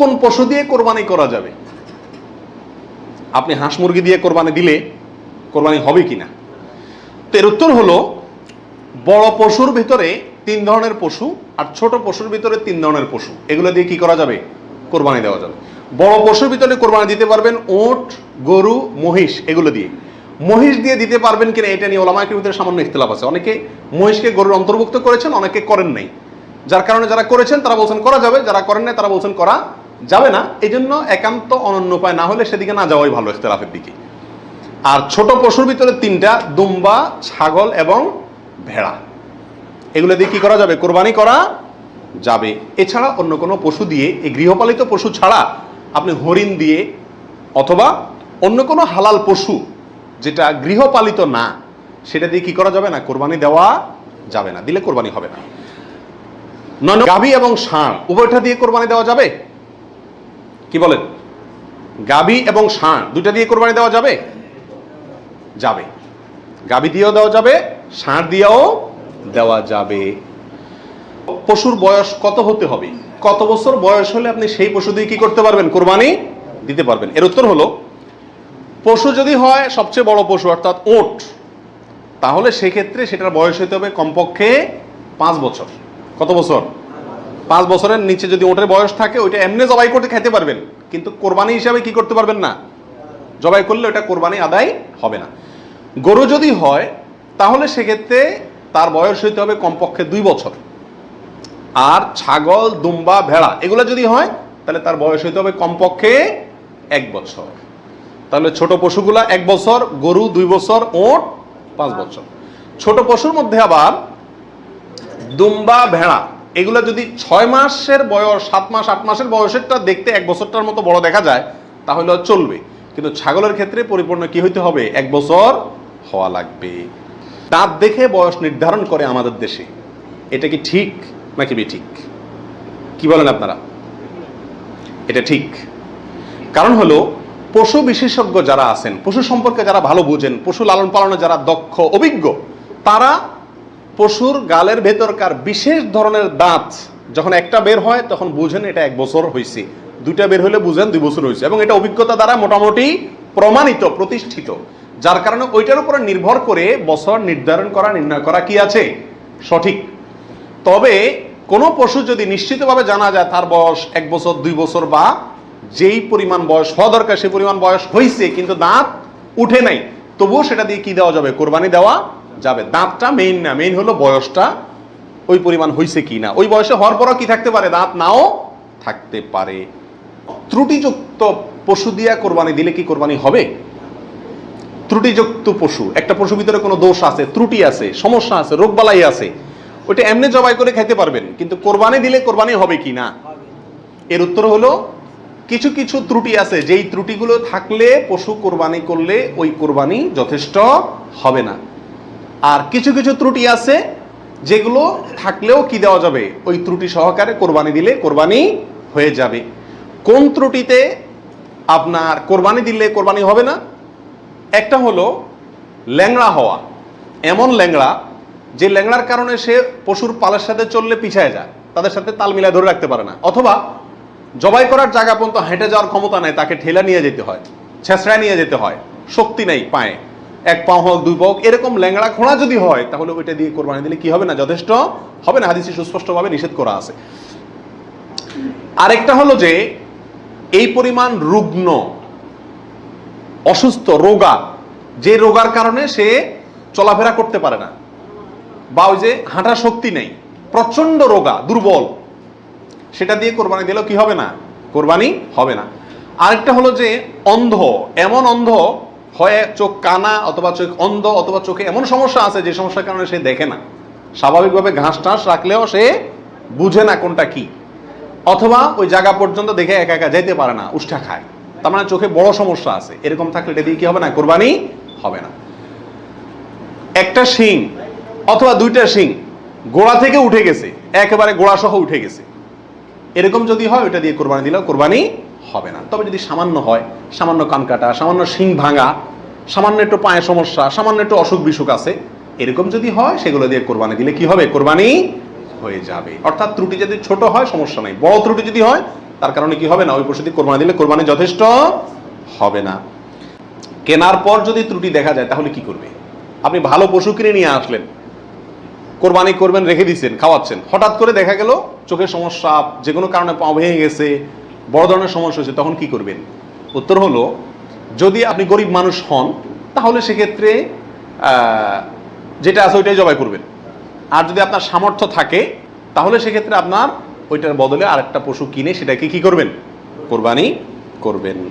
কোন পশু দিয়ে কোরবানি করা যাবে? আপনি হাঁস মুরগি দিয়ে কোরবানি দিলে কোরবানি হবে কিনা? তো এর উত্তর হলো, বড় পশুর ভিতরে তিন ধরনের পশু আর ছোট পশুর ভিতরে তিন ধরনের পশু। এগুলো দিয়ে কি করা যাবে? কোরবানি দেওয়া যাবে। বড় পশুর ভিতরে কোরবানি দিতে পারবেন ওট গরু, মহিষ, এগুলো দিয়ে। মহিষ দিয়ে দিতে পারবেন কিনা এটা নিয়ে ওলামাকের ভিতরে সামান্য ইখতলাফ আছে। অনেকে মহিষকে গরুর অন্তর্ভুক্ত করেছেন, অনেকে করেন নাই। যার কারণে যারা করেছেন, তারা বলছেন করা যাবে, যারা করেন নাই, তারা বলছেন করা যাবে না এই জন্য একান্ত অনন্য উপায় না হলে সেদিকে না যাওয়াই ভালো ইখতলাফের দিকে। আর ছোট পশুর ভিতরে তিনটা, দুম্বা, ছাগল এবং ভেড়া। এগুলো দিয়ে কি করা যাবে? কোরবানি করা যাবে। এছাড়া অন্য কোনো পশু দিয়ে, এই গৃহপালিত পশু ছাড়া আপনি হরিণ দিয়ে অথবা অন্য কোনো হালাল পশু যেটা গৃহপালিত না, সেটা দিয়ে কি করা যাবে না? কোরবানি দেওয়া যাবে না, দিলে কোরবানি হবে না। গাভী এবং ষাঁড়, উভয়টা দিয়ে কোরবানি দেওয়া যাবে? কি বলেন? গাভী এবং ষাঁড় দুইটা দিয়ে কোরবানি দেওয়া যাবে? যাবে। গাভী দিয়েও দেওয়া যাবে ষাঁড় দিয়েও দেওয়া যাবে। পশুর বয়স কত হতে হবে? কত বছর বয়স হলে আপনি সেই পশু দিয়ে কি করতে পারবেন? কোরবানি দিতে পারবেন। এর উত্তর হলো, পশু যদি হয় সবচেয়ে বড় পশু, অর্থাৎ ওট, তাহলে সেক্ষেত্রে সেটার বয়স হতে হবে কমপক্ষে পাঁচ বছর। কত বছর? পাঁচ বছরের নিচে যদি ওটের বয়স থাকে, ওইটা এমনি জবাই করতে খেতে পারবেন। কিন্তু কোরবানি হিসাবে কি করতে পারবেন না? জবাই করলে ওটা কোরবানি আদায় হবে না। গরু যদি হয়, তাহলে সেক্ষেত্রে তার বয়স হইতে হবে কমপক্ষে দুই বছর। আর ছাগল, দুম্বা, ভেড়া, এগুলো যদি হয়, তাহলে তার বয়স হইতে হবে কমপক্ষে এক বছর। তাহলে ছোট পশুগুলা এক বছর, গরু দুই বছর, ওট পাঁচ বছর। ছোট পশুর মধ্যে আবার দুম্বা, ভেড়া এগুলো যদি ছয় মাসের বয়স, সাত মাস, আট মাসের বয়সেরটা দেখতে এক বছরটার মতো বড় দেখা যায়, তাহলে চলবে। কিন্তু ছাগলের ক্ষেত্রে পরিপূর্ণ কি হইতে হবে? এক বছর হওয়া লাগবে। দাঁত দেখে বয়স নির্ধারণ করে আমাদের দেশে। এটা কি ঠিক নাকি বি ঠিক? কি বলেন আপনারা? এটা ঠিক। কারণ হলো, পশু বিশেষজ্ঞ যারা আছেন, পশু সম্পর্কে যারা ভালো বুঝেন, পশু লালন পালনে যারা দক্ষ, অভিজ্ঞ, তারা পশুর গালের ভেতরকার বিশেষ ধরনের দাঁত যখন একটা বের হয়, তখন বুঝেন এটা এক বছর হয়েছে দুইটা বের হলে বুঝেন দুই বছর হয়েছে এবং এটা অভিজ্ঞতা দ্বারা মোটামুটি প্রমাণিত, প্রতিষ্ঠিত। যার কারণে ওইটার উপরে নির্ভর করে বছর নির্ধারণ করা, নির্ণয় করা কি আছে? সঠিক। তবে কোনো পশু যদি নিশ্চিতভাবে জানা যায় তার বয়স এক বছর, দুই বছর বা যেই পরিমাণ বয়স, হওয়া দরকার সেই পরিমাণ বয়স হয়েছে কিন্তু দাঁত উঠে নাই, তবুও সেটা দিয়ে কি দেওয়া যাবে? কোরবানি দেওয়া যাবে। দাঁতটা মেইন না মেইন হলো বয়সটা, ওই পরিমাণ হয়েছে কি না। ওই বয়সে হওয়ার পরও কি থাকতে পারে? দাঁত নাও থাকতে পারে। ত্রুটিযুক্ত পশু দিয়া কোরবানি দিলে কি কোরবানি হবে? ত্রুটিযুক্ত পশু, একটা পশু ভিতরে কোনো দোষ আছে, ত্রুটি আছে, সমস্যা আছে, রোগবালাই আছে, ওইটা এমনি জবাই করে খাইতে পারবেন, কিন্তু কোরবানি দিলে কোরবানি হবে কি না? এর উত্তর হলো, কিছু কিছু ত্রুটি আছে, যেই ত্রুটিগুলো থাকলে পশু কোরবানি করলে ওই কোরবানি যথেষ্ট হবে না। আর কিছু কিছু ত্রুটি আছে যেগুলো থাকলেও কি দেওয়া যাবে? ওই ত্রুটি সহকারে কোরবানি দিলে কোরবানি হয়ে যাবে। কোন ত্রুটিতে আপনার কোরবানি দিলে কোরবানি হবে না? একটা হলো ল্যাংড়া হওয়া। এমন ল্যাংড়া যে ল্যাংড়ার কারণে সে পশুর পালের সাথে চললে পিছায় যায়, তাদের সাথে তাল মিলায় ধরে রাখতে পারে না। অথবা জবাই করার জায়গা পর্যন্ত হেঁটে যাওয়ার ক্ষমতা নেই, তাকে ঠেলা নিয়ে যেতে হয়, ছেঁচড়ায় নিয়ে যেতে হয়, শক্তি নেই পায়ে। এক পাও হোক, দুই পাও এরকম ল্যাংড়া খোঁড়া যদি হয়, তাহলে ওইটা দিয়ে কোরবানি দিলে কি হবে না? যথেষ্ট হবে না? হাদিসে সুস্পষ্টভাবে নিষেধ করা আছে। আরেকটা হলো যে, এই পরিমাণ রুগ্ন, অসুস্থ, রোগা, যে রোগার কারণে সে চলাফেরা করতে পারে না, বা ওই যে হাঁটার শক্তি নেই প্রচণ্ড রোগা, দুর্বল, সেটা দিয়ে কোরবানি দিলেও কি হবে না? কোরবানি হবে না। আরেকটা হলো যে, অন্ধ, এমন অন্ধ হয় চোখ কানা অথবা চোখ অন্ধ অথবা চোখে এমন সমস্যা আছে যে সমস্যার কারণে সে দেখে না। স্বাভাবিকভাবে ঘাস টাস রাখলেও সে বুঝে না কোনটা কি। অথবা ওই জায়গা পর্যন্ত দেখে একা একা যেতে পারে না, উষ্ঠা খায়। তার মানে চোখে বড় সমস্যা আছে। এরকম থাকলে এটা দিয়ে কি হবে না? কোরবানি হবে না। একটা শিং অথবা দুইটা শিং গোড়া থেকে উঠে গেছে। একেবারে গোড়া সহ উঠে গেছে। এরকম যদি হয় ওটা দিয়ে কোরবানি দিলেও কোরবানি হবে না। তবে যদি সামান্য হয়, সামান্য কান কাটা, সামান্য শিং ভাঙা, সামান্য একটু পায়ে সমস্যা, সামান্য একটু অসুখ বিসুখ আছে, এরকম যদি হয়, সেগুলো দিয়ে কোরবানি দিলে কি হবে? কোরবানি হয়ে যাবে। অর্থাৎ ত্রুটি যদি ছোট হয়, সমস্যা নাই। বড় ত্রুটি যদি হয়, তার কারণে কি হবে না? ওই পশু কোরবানি দিলে কোরবানি যথেষ্ট হবে না। কেনার পর যদি ত্রুটি দেখা যায়, তাহলে কি করবে? আপনি ভালো পশু কিনে নিয়ে আসলেন, কোরবানি করবেন, রেখে দিচ্ছেন, খাওয়াচ্ছেন, হঠাৎ করে দেখা গেল, চোখের সমস্যা যে কোনো কারণে পা ভেঙে গেছে বড় ধরনের সমস্যা হয়েছে তখন কি করবেন? উত্তর হলো, যদি আপনি গরিব মানুষ হন, তাহলে সেক্ষেত্রে যেটা আছে ওইটাই জবাই করবেন। আর যদি আপনার সামর্থ্য থাকে, তাহলে সেক্ষেত্রে আপনার ওইটার বদলে আরেকটা পশু কিনে সেটাকে কি করবেন? কোরবানি করবেন।